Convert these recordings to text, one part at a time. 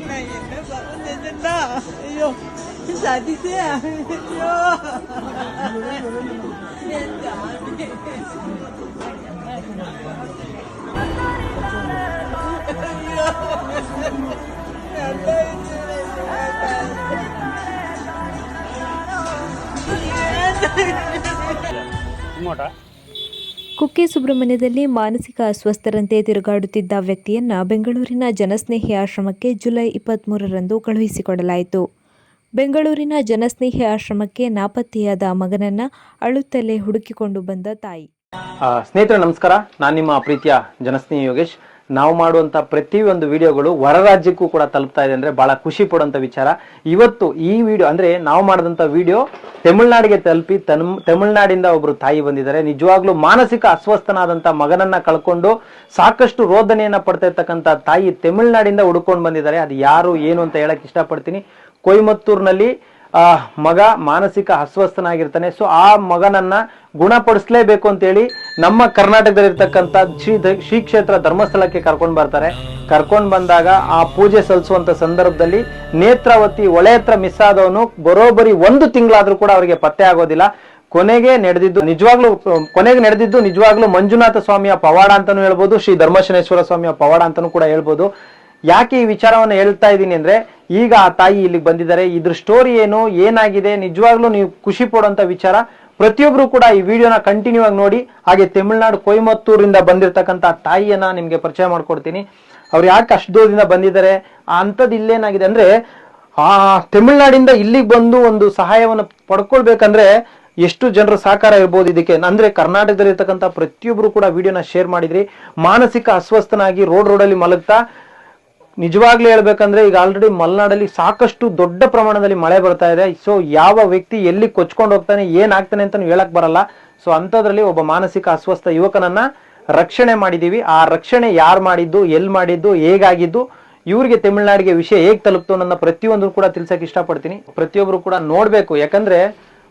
நான் என்ன பாவம் செஞ்சா ஐயோ சதிசே ஐயோ ഇങ്ങോട്ടാ ಕುಕ್ಕೆ ಸುಬ್ರಹ್ಮಣ್ಯದಲ್ಲಿ ಮಾನಸಿಕ ಅಸ್ವಸ್ಥರಂತೆ ತಿರುಗಾಡುತ್ತಿದ್ದ ವ್ಯಕ್ತಿಯನ್ನ ಬೆಂಗಳೂರಿನ ಜನಸ್ನೇಹಿ ಆಶ್ರಮಕ್ಕೆ ಜುಲೈ ಇಪ್ಪತ್ತ್ಮೂರರಂದು ಕಳುಹಿಸಿಕೊಡಲಾಯಿತು. ಬೆಂಗಳೂರಿನ ಜನಸ್ನೇಹಿ ಆಶ್ರಮಕ್ಕೆ ನಾಪತ್ತೆಯಾದ ಮಗನನ್ನ ಅಳುತ್ತಲೇ ಹುಡುಕಿಕೊಂಡು ಬಂದ ತಾಯಿ. ಸ್ನೇಹಿತರೆ, ನಮಸ್ಕಾರ. ನಾನು ನಿಮ್ಮ ಪ್ರೀತಿಯ ಜನಸ್ನೇಹಿ ಯೋಗೇಶ್. ನಾವು ಮಾಡುವಂತ ಪ್ರತಿಯೊಂದು ವಿಡಿಯೋಗಳು ಹೊರ ರಾಜ್ಯಕ್ಕೂ ಕೂಡ ತಲುಪ್ತಾ ಇದೆ ಅಂದ್ರೆ ಬಹಳ ಖುಷಿ ಪಡುವಂತ ವಿಚಾರ. ಇವತ್ತು ಈ ವಿಡಿಯೋ ಅಂದ್ರೆ ನಾವು ಮಾಡಿದಂತ ವಿಡಿಯೋ ತಮಿಳ್ನಾಡಿಗೆ ತಲುಪಿ ತನ್ ತಮಿಳ್ನಾಡಿಂದ ಒಬ್ರು ತಾಯಿ ಬಂದಿದ್ದಾರೆ. ನಿಜವಾಗ್ಲೂ ಮಾನಸಿಕ ಅಸ್ವಸ್ಥನಾದಂತ ಮಗನನ್ನ ಕಳ್ಕೊಂಡು ಸಾಕಷ್ಟು ರೋದನೆಯನ್ನ ಪಡ್ತಾ ಇರ್ತಕ್ಕಂತ ತಾಯಿ ತಮಿಳ್ನಾಡಿಂದ ಹುಡ್ಕೊಂಡು ಬಂದಿದ್ದಾರೆ. ಅದು ಯಾರು, ಏನು ಅಂತ ಹೇಳಕ್ ಇಷ್ಟಪಡ್ತೀನಿ. ಕೊಯಮತ್ತೂರ್ನಲ್ಲಿ ಮಗ ಮಾನಸಿಕ ಅಸ್ವಸ್ಥನಾಗಿರ್ತಾನೆ. ಸೊ, ಆ ಮಗನನ್ನ ಗುಣಪಡಿಸ್ಲೇಬೇಕು ಅಂತೇಳಿ ನಮ್ಮ ಕರ್ನಾಟಕದಲ್ಲಿರ್ತಕ್ಕಂಥ ಶ್ರೀ ಶ್ರೀ ಕ್ಷೇತ್ರ ಧರ್ಮಸ್ಥಳಕ್ಕೆ ಕರ್ಕೊಂಡು ಬರ್ತಾರೆ. ಕರ್ಕೊಂಡು ಬಂದಾಗ ಆ ಪೂಜೆ ಸಲ್ಲಿಸುವಂತ ಸಂದರ್ಭದಲ್ಲಿ ನೇತ್ರಾವತಿ ಒಳೆ ಹತ್ರ ಮಿಸ್ ಆದವನು ಬರೋಬರಿ ಒಂದು ತಿಂಗಳಾದ್ರೂ ಕೂಡ ಅವರಿಗೆ ಪತ್ತೆ ಆಗೋದಿಲ್ಲ. ಕೊನೆಗೆ ನಡೆದಿದ್ದು ನಿಜವಾಗ್ಲೂ, ಕೊನೆಗೆ ನಡೆದಿದ್ದು ನಿಜವಾಗ್ಲೂ ಮಂಜುನಾಥ ಸ್ವಾಮಿಯ ಪವಾಡ ಅಂತಾನು ಹೇಳ್ಬೋದು, ಶ್ರೀ ಧರ್ಮಶನೇಶ್ವರ ಸ್ವಾಮಿಯ ಪವಾಡ ಅಂತಾನು ಕೂಡ ಹೇಳ್ಬೋದು. ಯಾಕೆ ಈ ವಿಚಾರವನ್ನು ಹೇಳ್ತಾ ಇದ್ದೀನಿ ಅಂದ್ರೆ, ಈಗ ಆ ತಾಯಿ ಇಲ್ಲಿಗೆ ಬಂದಿದ್ದಾರೆ. ಇದ್ರ ಸ್ಟೋರಿ ಏನು, ಏನಾಗಿದೆ, ನಿಜವಾಗ್ಲೂ ನೀವು ಖುಷಿ ಪಡುವಂತ ವಿಚಾರ. ಪ್ರತಿಯೊಬ್ರು ಕೂಡ ಈ ವಿಡಿಯೋನ ಕಂಟಿನ್ಯೂ ಆಗಿ ನೋಡಿ, ಹಾಗೆ ತಮಿಳ್ನಾಡು ಕೊಯಮತ್ತೂರಿಂದ ಬಂದಿರತಕ್ಕಂತ ತಾಯಿಯನ್ನ ನಿಮ್ಗೆ ಪರಿಚಯ ಮಾಡ್ಕೊಡ್ತೀನಿ. ಅವ್ರು ಯಾಕೆ ಅಷ್ಟು ದೂರದಿಂದ ಬಂದಿದ್ದಾರೆ? ಅಂಥದ್ದು ಇಲ್ಲೇನಾಗಿದೆ ಅಂದ್ರೆ, ಆ ತಮಿಳ್ನಾಡಿಂದ ಇಲ್ಲಿಗೆ ಬಂದು ಒಂದು ಸಹಾಯವನ್ನು ಪಡ್ಕೊಳ್ಬೇಕಂದ್ರೆ ಎಷ್ಟು ಜನರ ಸಹಕಾರ ಇರ್ಬೋದು ಇದಕ್ಕೆ. ಅಂದ್ರೆ ಕರ್ನಾಟಕದಲ್ಲಿ ಇರ್ತಕ್ಕಂಥ ಪ್ರತಿಯೊಬ್ರು ಕೂಡ ವಿಡಿಯೋನ ಶೇರ್ ಮಾಡಿದ್ರಿ. ಮಾನಸಿಕ ಅಸ್ವಸ್ಥನಾಗಿ ರೋಡ್ ರೋಡಲ್ಲಿ ಮಲಗ್ತಾ ನಿಜವಾಗ್ಲೂ ಹೇಳ್ಬೇಕಂದ್ರೆ ಈಗ ಆಲ್ರೆಡಿ ಮಲೆನಾಡಲ್ಲಿ ಸಾಕಷ್ಟು ದೊಡ್ಡ ಪ್ರಮಾಣದಲ್ಲಿ ಮಳೆ ಬರ್ತಾ ಇದೆ. ಸೊ ಯಾವ ವ್ಯಕ್ತಿ ಎಲ್ಲಿ ಕೊಚ್ಕೊಂಡು ಹೋಗ್ತಾನೆ ಏನಾಗ್ತಾನೆ ಅಂತ ಹೇಳಕ್ ಬರಲ್ಲ. ಸೊ ಅಂಥದ್ರಲ್ಲಿ ಒಬ್ಬ ಮಾನಸಿಕ ಅಸ್ವಸ್ಥ ಯುವಕನನ್ನ ರಕ್ಷಣೆ ಮಾಡಿದೀವಿ. ಆ ರಕ್ಷಣೆ ಯಾರು ಮಾಡಿದ್ದು ಎಲ್ಲಿ ಮಾಡಿದ್ದು, ಹೇಗಾಗಿದ್ದು, ಇವ್ರಿಗೆ ತಮಿಳ್ನಾಡಿಗೆ ವಿಷಯ ಹೇಗೆ ತಲುಪ್ತು ನನ್ನ ಪ್ರತಿಯೊಂದು ಕೂಡ ತಿಳ್ಸಕ್ ಇಷ್ಟಪಡ್ತೀನಿ. ಪ್ರತಿಯೊಬ್ರು ಕೂಡ ನೋಡ್ಬೇಕು. ಯಾಕಂದ್ರೆ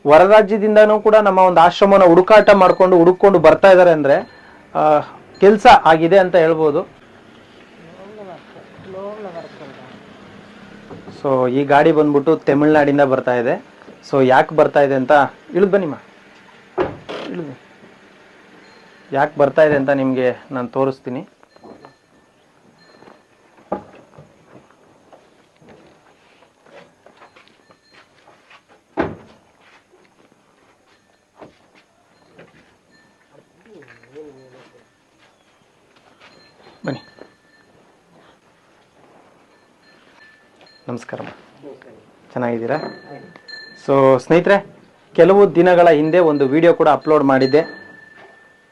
ಹೊರ ರಾಜ್ಯದಿಂದನೂ ಕೂಡ ನಮ್ಮ ಒಂದು ಆಶ್ರಮನ ಹುಡುಕಾಟ ಮಾಡ್ಕೊಂಡು ಹುಡುಕೊಂಡು ಬರ್ತಾ ಇದಾರೆ ಅಂದ್ರೆ ಕೆಲಸ ಆಗಿದೆ ಅಂತ ಹೇಳ್ಬೋದು. ಸೊ ಈ ಗಾಡಿ ಬಂದ್ಬಿಟ್ಟು ತಮಿಳ್ನಾಡಿಂದ ಬರ್ತಾ ಇದೆ. ಸೊ ಯಾಕೆ ಬರ್ತಾ ಇದೆ ಅಂತ ಇಳಿದು ಬನ್ನಿಮ್ಮ ಇಳಿದು ಯಾಕೆ ಬರ್ತಾ ಇದೆ ಅಂತ ನಿಮಗೆ ನಾನು ತೋರಿಸ್ತೀನಿ. ನಮಸ್ಕಾರ. ಚೆನ್ನಾಗಿದ್ದೀರಾ? ಸೊ ಸ್ನೇಹಿತರೆ, ಕೆಲವು ದಿನಗಳ ಹಿಂದೆ ಒಂದು ವಿಡಿಯೋ ಕೂಡ ಅಪ್ಲೋಡ್ ಮಾಡಿದ್ದೆ.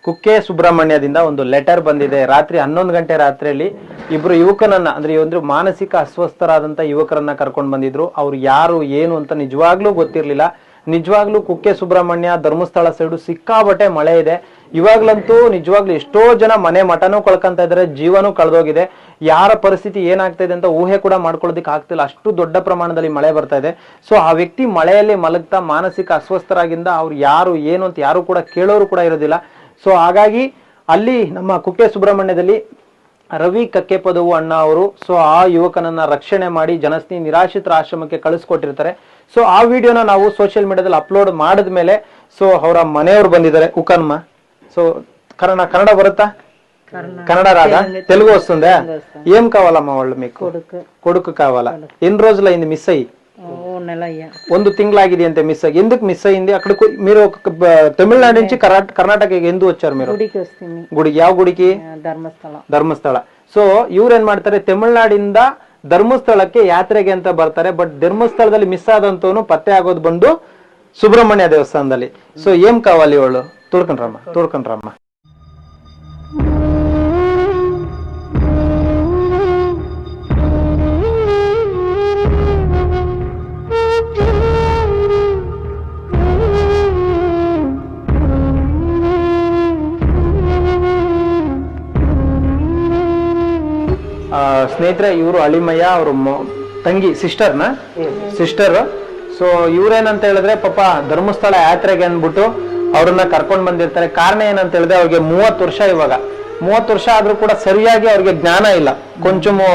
ಕುಕ್ಕೆ ಸುಬ್ರಹ್ಮಣ್ಯದಿಂದ ಒಂದು ಲೆಟರ್ ಬಂದಿದೆ. ರಾತ್ರಿ ಹನ್ನೊಂದು ಗಂಟೆ ರಾತ್ರಿಯಲ್ಲಿ ಇಬ್ರು ಯುವಕನನ್ನ, ಅಂದ್ರೆ ಒಂದು ಮಾನಸಿಕ ಅಸ್ವಸ್ಥರಾದಂಥ ಯುವಕರನ್ನ ಕರ್ಕೊಂಡು ಬಂದಿದ್ರು. ಅವ್ರು ಯಾರು, ಏನು ಅಂತ ನಿಜವಾಗ್ಲೂ ಗೊತ್ತಿರ್ಲಿಲ್ಲ. ನಿಜವಾಗ್ಲೂ ಕುಕ್ಕೆ ಸುಬ್ರಹ್ಮಣ್ಯ ಧರ್ಮಸ್ಥಳ ಸೈಡು ಸಿಕ್ಕಾಬಟ್ಟೆ ಮಳೆ ಇದೆ. ಇವಾಗ್ಲಂತೂ ನಿಜವಾಗ್ಲೂ ಎಷ್ಟೋ ಜನ ಮನೆ ಮಠನೂ ಕಳ್ಕೊಂತ ಇದಾರೆ, ಜೀವನೂ ಕಳೆದೋಗಿದೆ. ಯಾರ ಪರಿಸ್ಥಿತಿ ಏನಾಗ್ತಾ ಇದೆ ಅಂತ ಊಹೆ ಕೂಡ ಮಾಡ್ಕೊಳ್ಳೋದಕ್ಕೆ ಆಗ್ತಿಲ್ಲ. ಅಷ್ಟು ದೊಡ್ಡ ಪ್ರಮಾಣದಲ್ಲಿ ಮಳೆ ಬರ್ತಾ ಇದೆ. ಸೊ ಆ ವ್ಯಕ್ತಿ ಮಳೆಯಲ್ಲಿ ಮಲಗ್ತಾ ಮಾನಸಿಕ ಅಸ್ವಸ್ಥರಾಗಿಂದ ಅವ್ರು ಯಾರು, ಏನು ಅಂತ ಯಾರು ಕೂಡ ಕೇಳೋರು ಕೂಡ ಇರೋದಿಲ್ಲ. ಸೊ ಹಾಗಾಗಿ ಅಲ್ಲಿ ನಮ್ಮ ಕುಕ್ಕೆ ಸುಬ್ರಹ್ಮಣ್ಯದಲ್ಲಿ ರವಿ ಕಕ್ಕೆಪದವು ಅಣ್ಣ ಅವರು ಸೊ ಆ ಯುವಕನನ್ನ ರಕ್ಷಣೆ ಮಾಡಿ ಜನಸ್ನಿ ನಿರಾಶ್ರಿತರ ಆಶ್ರಮಕ್ಕೆ ಕಳಿಸ್ಕೊಟ್ಟಿರ್ತಾರೆ ಸೊ ಆ ವಿಡಿಯೋನ ನಾವು ಸೋಷಿಯಲ್ ಮೀಡಿಯಾದಲ್ಲಿ ಅಪ್ಲೋಡ್ ಮಾಡಿದ್ಮೇಲೆ ಸೊ ಅವರ ಮನೆಯವರು ಬಂದಿದ್ದಾರೆ ಉಕನ್ಮ సో కన్నడ కన్నడ బరుతా కన్నడ రాదా తెలుగు వస్తుందా ఏం కావాలమ్మా వాళ్ళు మీకు కొడుకు కావాలా ఎన్ని రోజులైంది మిస్ అయ్యి ಒಂದು ತಿಂಗಳಾಗಿದೆ ಅಂತ ಮಿಸ್ ಆಗಿ. ಎಂದಕ್ ಮಿಸ್ ಆಗಿ? అయింది ಮೀರು మీరు ఒక ಎಂದು ವಚ್ಚಾರ ಗುಡಿಗೆ ಗುಡಿ ಯಾವ ಗುಡಿಗೆ ಧರ್ಮಸ್ಥಳ. ಧರ್ಮಸ್ಥಳ. ಸೊ ಇವ್ರೇನ್ ಮಾಡ್ತಾರೆ? ತಮಿಳ್ನಾಡಿಂದ ಧರ್ಮಸ್ಥಳಕ್ಕೆ ಯಾತ್ರೆಗೆ ಅಂತ ಬರ್ತಾರೆ. ಬಟ್ ಧರ್ಮಸ್ಥಳದಲ್ಲಿ ಮಿಸ್ ಆದಂತವನು ಪತ್ತೆ ಆಗೋದು ಬಂದು ಸುಬ್ರಹ್ಮಣ್ಯ ದೇವಸ್ಥಾನದಲ್ಲಿ. ಸೊ ಏನ್ ಕಾವಲಿ ಇವಳು ತೋಡ್ಕೊಂಡ್ರಮ್ಮ ತೋಡ್ಕೊಂಡ್ರಮ್ಮ ಸ್ನೇಹಿತರೆ, ಇವರು ಅಳಿಮಯ್ಯ, ಅವ್ರ ತಂಗಿ ಸಿಸ್ಟರ್ನ ಸಿಸ್ಟರ್ ಸೊ ಇವ್ರೇನಂತ ಹೇಳಿದ್ರೆ, ಪಾಪ ಧರ್ಮಸ್ಥಳ ಯಾತ್ರೆಗೆ ಅಂದ್ಬಿಟ್ಟು ಅವ್ರನ್ನ ಕರ್ಕೊಂಡ್ ಬಂದಿರ್ತಾರೆ. ಕಾರಣ ಏನಂತ ಹೇಳಿದ್ರೆ, ಅವ್ರಿಗೆ ಮೂವತ್ತು ವರ್ಷ ಇವಾಗ. ಮೂವತ್ತು ವರ್ಷ ಆದ್ರೂ ಕೂಡ ಸರಿಯಾಗಿ ಅವ್ರಿಗೆ ಜ್ಞಾನ ಇಲ್ಲ. ಕೊಂಚಮು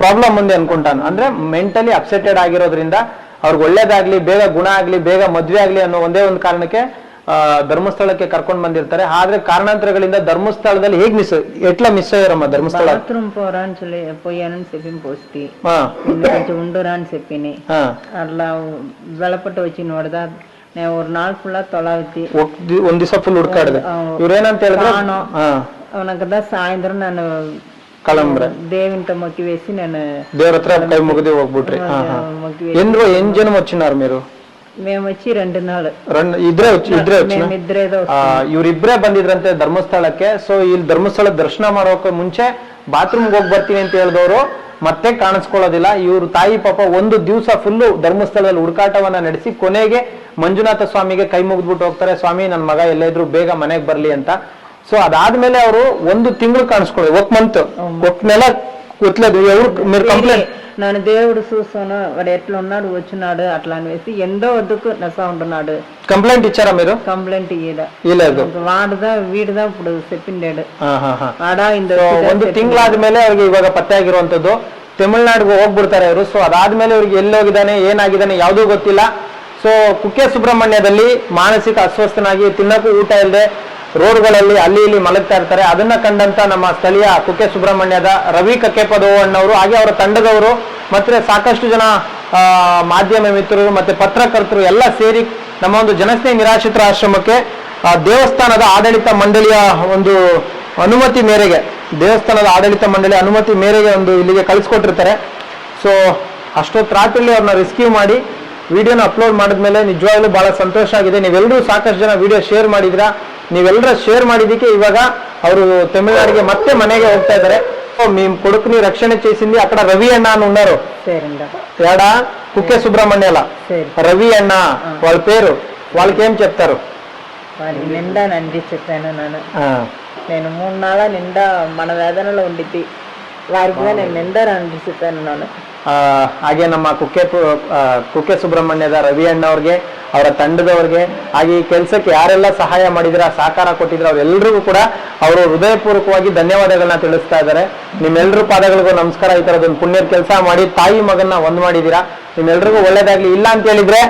ಪ್ರಾಬ್ಲಮ್ ಮುಂದೆ ಅನ್ಕೊಂತಾನು ಅಂದ್ರೆ ಮೆಂಟಲಿ ಅಪ್ಸೆಟೆಡ್ ಆಗಿರೋದ್ರಿಂದ ಅವ್ರಿಗೆ ಒಳ್ಳೇದಾಗ್ಲಿ, ಬೇಗ ಗುಣ ಆಗ್ಲಿ, ಬೇಗ ಮದ್ವೆ ಆಗ್ಲಿ ಅನ್ನೋ ಒಂದೇ ಒಂದು ಕಾರಣಕ್ಕೆ ಆ ಧರ್ಮಸ್ಥಳಕ್ಕೆ ಕರ್ಕೊಂಡ್ ಬಂದಿರ್ತಾರೆ. ಆದ್ರೆ ಕಾರಣಾಂತರಗಳಿಂದ ಧರ್ಮಸ್ಥಳದಲ್ಲಿ ಹೇಗ್ ಮಿಸ್ ಎಟ್ಲ ಮಿಸ್ ಆಯ್ಯರಮ್ಮ ಧರ್ಮಸ್ಥಳ? ಹಾತ್ರೂಮ್ போறಾ ಅಂತ ಹೇಳಿ ಪೋಯಾನನ್ ಸೆಪಿನ್ ಪೋಸ್ತಿ. ಆ ಇನ್ನು કંಟಿ ಉಂಡುರಾಣ್ ಸೆಪಿನಿ ಹಾ. ಅಲ್ಲ ಬೆಳಪಟ വെಚಿ ನೋಡಿದಾ ನಾನು ಒಂದು நாள் ಫುಲ್ಲ ತೊಳಾಕಿದೆ ಇವರೇನಂತ ಹೇಳಿದ್ರು? ನಾನು ಆನಕದ ಸಾಯಂದ್ರ ನಾನು ಕಲಂಬ್ರ ದೇವಿಂತ ಮಟ್ಟಿ വെಸಿ ನಾನು ದೇವರತ್ರ ಕೈ ಮುಗಿದೆ ಹೋಗ್ಬಿಟ್ರಿ. ಹಾ ಹಾ. ಎಂದ್ರು ಎಂಜಿನ್ ಮಚ್ಚಿನಾರು ನೀವು ಇವ್ರಿಬ್ರೆ ಬಂದಿದ್ರಂತೆ ಧರ್ಮಸ್ಥಳಕ್ಕೆ. ಸೊ ಇಲ್ಲಿ ಧರ್ಮಸ್ಥಳ ದರ್ಶನ ಮಾಡೋಕೆ ಮುಂಚೆ ಬಾತ್ರೂಮ್ ಹೋಗಿ ಬರ್ತೀನಿ ಅಂತ ಹೇಳಿದವರು ಮತ್ತೆ ಕಾಣಿಸ್ಕೊಳ್ಳೋದಿಲ್ಲ. ಇವ್ರ ತಾಯಿ ಪಾಪ ಒಂದು ದಿವಸ ಫುಲ್ಲು ಧರ್ಮಸ್ಥಳದಲ್ಲಿ ಹುಡುಕಾಟವನ್ನ ನಡೆಸಿ ಕೊನೆಗೆ ಮಂಜುನಾಥ ಸ್ವಾಮಿಗೆ ಕೈ ಮುಗಿದ್ಬಿಟ್ಟು ಹೋಗ್ತಾರೆ. ಸ್ವಾಮಿ ನನ್ನ ಮಗ ಎಲ್ಲಾದ್ರು ಬೇಗ ಮನೆಗೆ ಬರ್ಲಿ ಅಂತ. ಸೊ ಅದಾದ್ಮೇಲೆ ಅವರು ಒಂದು ತಿಂಗಳು ಕಾಣಿಸ್ಕೊಳ್ಳಿ ಒಕ್ ಮಂತ್ ಒಕ್ ನೆಲ ಕೂತ್ಲೇ ಕಂಪ್ಲೇಂಟ್ నన్ను దేవుడు చూస్తాను వాడు ఎట్లా ఉన్నాడు వచ్చినాడు అట్లా అనేసి ఎందో వద్దుకు నసా ఉంటున్నాడు కంప్లైంట్ ఇచ్చారా మీరు కంప్లైంట్ ఇయ్యడ ఇలేదు వాడుదా వీడుదా ఇప్పుడు చెప్పిండాడు ಹಾ ಹಾ ಹಾ వాడా ఇంద So, ಒಂದು ತಿಂಗಳಾದ್ಮೇಲೆ ಅವ್ರಿಗೆ ಇವಾಗ ಪತ್ತೆ ಆಗಿರುವಂತದ್ದು ತಮಿಳ್ನಾಡಿಗೆ ಹೋಗ್ಬಿಡ್ತಾರೆ ಅವರು ಸೊ ಅದಾದ್ಮೇಲೆ ಅವ್ರಿಗೆ ಎಲ್ಲಿ ಹೋಗಿದ್ದಾನೆ ಏನಾಗಿದ್ದಾನೆ ಯಾವುದೂ ಗೊತ್ತಿಲ್ಲ ಸೊ ಕುಕ್ಕೆ ಸುಬ್ರಹ್ಮಣ್ಯದಲ್ಲಿ ಮಾನಸಿಕ ಅಸ್ವಸ್ಥನಾಗಿ ತಿನ್ನಕ್ಕೂ ಊಟ ಇಲ್ಲದೆ ರೋಡ್ಗಳಲ್ಲಿ ಅಲ್ಲಿ ಇಲ್ಲಿ ಮಲಗ್ತಾ ಇರ್ತಾರೆ. ಅದನ್ನ ಕಂಡಂತ ನಮ್ಮ ಸ್ಥಳೀಯ ಕುಕ್ಕೆ ಸುಬ್ರಹ್ಮಣ್ಯದ ರವಿ ಕಕ್ಕೆಪದೋ ಅಣ್ಣವರು, ಹಾಗೆ ಅವರ ತಂಡದವರು, ಮತ್ತೆ ಸಾಕಷ್ಟು ಜನ ಮಾಧ್ಯಮ ಮಿತ್ರರು, ಮತ್ತೆ ಪತ್ರಕರ್ತರು ಎಲ್ಲ ಸೇರಿ ನಮ್ಮ ಒಂದು ಜನಸ್ನೇಹಿ ನಿರಾಶ್ರಿತರ ಆಶ್ರಮಕ್ಕೆ ದೇವಸ್ಥಾನದ ಆಡಳಿತ ಮಂಡಳಿಯ ಒಂದು ಅನುಮತಿ ಮೇರೆಗೆ, ದೇವಸ್ಥಾನದ ಆಡಳಿತ ಮಂಡಳಿ ಅನುಮತಿ ಮೇರೆಗೆ ಒಂದು ಇಲ್ಲಿಗೆ ಕಳಿಸ್ಕೊಟ್ಟಿರ್ತಾರೆ. ಸೊ ಅಷ್ಟೊತ್ತು ರಾತ್ರಿಲಿ ಅವ್ರನ್ನ ರೆಸ್ಕ್ಯೂ ಮಾಡಿ ವಿಡಿಯೋನ ಅಪ್ಲೋಡ್ ಮಾಡಿದ್ಮೇಲೆ ನಿಜವಾಗ್ಲೂ ಬಹಳ ಸಂತೋಷ ಆಗಿದೆ. ನೀವೆಲ್ಲರೂ ಸಾಕಷ್ಟು ಜನ ವಿಡಿಯೋ ಶೇರ್ ಮಾಡಿದ್ರಾ ನೀವೆಲ್ಲರ ಶೇರ್ ಮಾಡಿದಕ್ಕೆ ಇವಾಗ ಅವರು ತಮಿಳುನಾಡಿಗೆ ಮತ್ತೆ ಮನೆಗೆ ಹೋಗ್ತಾ ಇದಾರೆ ನಿಮ್ ಕೊಡಕ್ನಿ ರಕ್ಷಣೆ ಚೇಸಿಂದಿ ಆ ಕಡೆ ರವಿ ಅಣ್ಣ ಅನ್ನೋರು ಎರಡ ಕುಕ್ಕೆ ಸುಬ್ರಹ್ಮಣ್ಯ ಅಲ್ಲ? ರವಿ ಅಣ್ಣ ವಾಳ ಪೇರು. ವಾಳಕ್ ಏನ್ ಚೆಪ್ತಾರು? ನಿಂದ ನಂದಿ ಚೆಪ್ತಾನ ನಾನು. ನೀನು ಮೂರ್ನಾಳ ನಿಂದ ಮನವೇದನೆಲ್ಲ ಉಂಡಿದ್ದಿ. ನಾನು. ಹಾಗೆ ನಮ್ಮ ಕುಕ್ಕೆ ಕುಕ್ಕೆ ಸುಬ್ರಹ್ಮಣ್ಯದ ರವಿ ಅಣ್ಣವ್ರಿಗೆ ಅವರ ತಂಡದವ್ರಿಗೆ ಹಾಗೆ ಈ ಕೆಲಸಕ್ಕೆ ಯಾರೆಲ್ಲ ಸಹಾಯ ಮಾಡಿದ್ರ ಸಹಕಾರ ಕೊಟ್ಟಿದ್ರ ಅವರೆಲ್ಲರಿಗೂ ಕೂಡ ಅವರು ಹೃದಯಪೂರ್ವಕವಾಗಿ ಧನ್ಯವಾದಗಳನ್ನ ತಿಳಿಸ್ತಾ ಇದ್ದಾರೆ. ನಿಮ್ಮೆಲ್ಲರೂ ಪಾದಗಳಿಗೂ ನಮಸ್ಕಾರ. ಈ ಥರದೊಂದು ಪುಣ್ಯದ ಕೆಲಸ ಮಾಡಿ ತಾಯಿ ಮಗನ್ನ ಒಂದು ಮಾಡಿದೀರಾ ನಿಮ್ಮೆಲ್ರಿಗೂ ಒಳ್ಳೇದಾಗ್ಲಿ. ಇಲ್ಲ ಅಂತ ಹೇಳಿದ್ರೆ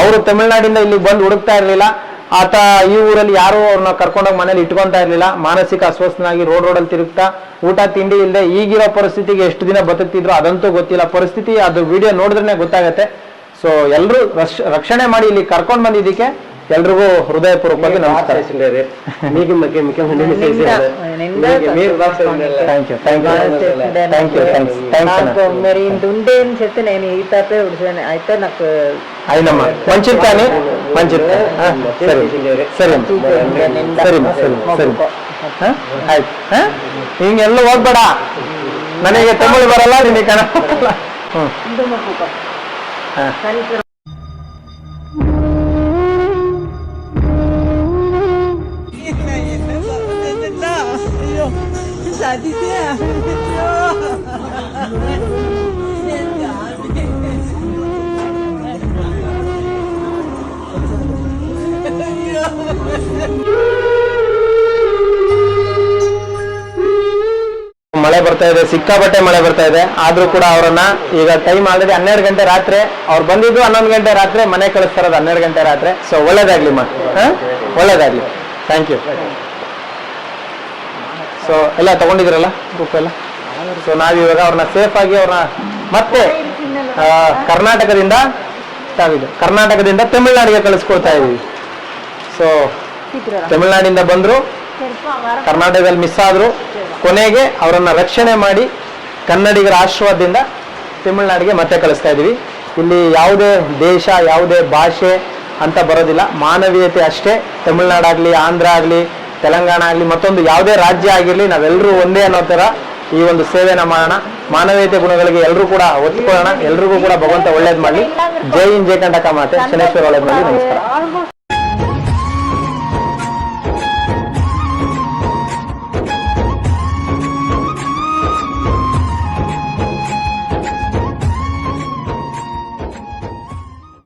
ಅವರು ತಮಿಳ್ನಾಡಿಂದ ಇಲ್ಲಿ ಬಂದು ಹುಡುಕ್ತಾ ಇರಲಿಲ್ಲ. ಆತ ಈ ಊರಲ್ಲಿ ಯಾರು ಅವ್ರನ್ನ ಕರ್ಕೊಂಡೋಗಿ ಮನೇಲಿ ಇಟ್ಕೊಂತಾ ಇರ್ಲಿಲ್ಲ ಮಾನಸಿಕ ಅಸ್ವಸ್ಥನಾಗಿ ರೋಡ್ ರೋಡಲ್ಲಿ ತಿರುಗ್ತಾ ಊಟ ತಿಂಡಿ ಇಲ್ಲದೆ ಈಗಿರೋ ಪರಿಸ್ಥಿತಿಗೆ ಎಷ್ಟು ದಿನ ಬದುಕ್ತಿದ್ರು ಅದಂತೂ ಗೊತ್ತಿಲ್ಲ ಪರಿಸ್ಥಿತಿ ಅದು ವಿಡಿಯೋ ನೋಡಿದ್ರೆ ಗೊತ್ತಾಗತ್ತೆ ಸೊ ಎಲ್ಲರೂ ರಕ್ಷಣೆ ಮಾಡಿ ಇಲ್ಲಿ ಕರ್ಕೊಂಡ್ ಬಂದಿದ್ದಕ್ಕೆ ಎಲ್ರಿಗೂ ಹೃದಯಪೂರ್ವಕವಾಗಿ ನಮಸ್ಕಾರ మీకు మీకు మీకు నిండా నిండా మీరు బాగా thank you thank you thank you thanks నాకు థ్యాంక్స్ మరి ఇంత ఉండే అని చెప్తే నేను ఈ తాపే ఉడిసాను అయితే నాకు అయినమ్మ మంచిర్తాని మంచిర్తా ఆ, ಸರಿ ಸರಿ ಅಮ್ಮ. ಸರಿ ಅಮ್ಮ, ಸರಿ ಸರಿ ಹ? ಆಯ್ತು ಹ? ಹಿಂಗೆಲ್ಲ ಹೋಗ್ಬೇಡ ನನಗೆ ತಮಿಳು ಬರಲ್ಲ ನಿನಗೆ ಕನ್ನಡ ಬರಲ್ಲ ಹ್ಮ್ ಮಳೆ ಬರ್ತಾ ಇದೆ, ಸಿಕ್ಕಾಪಟ್ಟೆ ಮಳೆ ಬರ್ತಾ ಇದೆ. ಆದ್ರೂ ಕೂಡ ಅವರನ್ನ ಈಗ ಟೈಮ್ ಆಲ್ರೆಡಿ ಹನ್ನೆರಡು ಗಂಟೆ ರಾತ್ರಿ, ಅವ್ರು ಬಂದಿದ್ದು ಹನ್ನೊಂದು ಗಂಟೆ ರಾತ್ರಿ, ಮನೆ ಕಳಿಸ್ತಾರದು ಹನ್ನೆರಡು ಗಂಟೆ ರಾತ್ರಿ. ಸೊ ಒಳ್ಳೇದಾಗ್ಲಿ ಮಾ? ಒಳ್ಳೇದಾಗ್ಲಿ. ಥ್ಯಾಂಕ್ ಯು ಸೊ ಎಲ್ಲ ತಗೊಂಡಿದ್ರಲ್ಲ ಬುಕ್ ಎಲ್ಲ? ಸೊ ನಾವಿವಾಗ ಅವ್ರನ್ನ ಸೇಫ್ ಆಗಿ ಅವ್ರನ್ನ ಮತ್ತೆ ಕರ್ನಾಟಕದಿಂದ ಕರ್ನಾಟಕದಿಂದ ತಮಿಳ್ನಾಡಿಗೆ ಕಳಿಸ್ಕೊಳ್ತಾ ಇದೀವಿ. ಸೊ ತಮಿಳ್ನಾಡಿಂದ ಬಂದರು ಕರ್ನಾಟಕದಲ್ಲಿ ಮಿಸ್ ಆದರು. ಕೊನೆಗೆ ಅವರನ್ನು ರಕ್ಷಣೆ ಮಾಡಿ ಕನ್ನಡಿಗರ ಆಶೀರ್ವಾದದಿಂದ ತಮಿಳ್ನಾಡಿಗೆ ಮತ್ತೆ ಕಳಿಸ್ತಾ ಇದ್ದೀವಿ. ಇಲ್ಲಿ ಯಾವುದೇ ದೇಶ ಯಾವುದೇ ಭಾಷೆ ಅಂತ ಬರೋದಿಲ್ಲ. ಮಾನವೀಯತೆ ಅಷ್ಟೇ. ತಮಿಳ್ನಾಡಾಗಲಿ ಆಂಧ್ರ ಆಗಲಿ ತೆಲಂಗಾಣ ಆಗಲಿ ಮತ್ತೊಂದು ಯಾವುದೇ ರಾಜ್ಯ ಆಗಿರಲಿ ನಾವೆಲ್ಲರೂ ಒಂದೇ ಅನ್ನೋ ಥರ ಈ ಒಂದು ಸೇವೆನ ಮಾಡೋಣ. ಮಾನವೀಯತೆ ಗುಣಗಳಿಗೆ ಎಲ್ಲರೂ ಕೂಡ ಒತ್ತಿಕೊಳ್ಳೋಣ ಎಲ್ರಿಗೂ ಕೂಡ ಭಗವಂತ ಒಳ್ಳೇದು ಮಾಡಿ ಜೈ ಇನ್ ಜೈ ಕಂಡಕ ಮಾತೆ. ಶನೇಶ್ವರ ಒಳ್ಳೇದು ಮಾಡಿ ನಮಸ್ಕಾರ.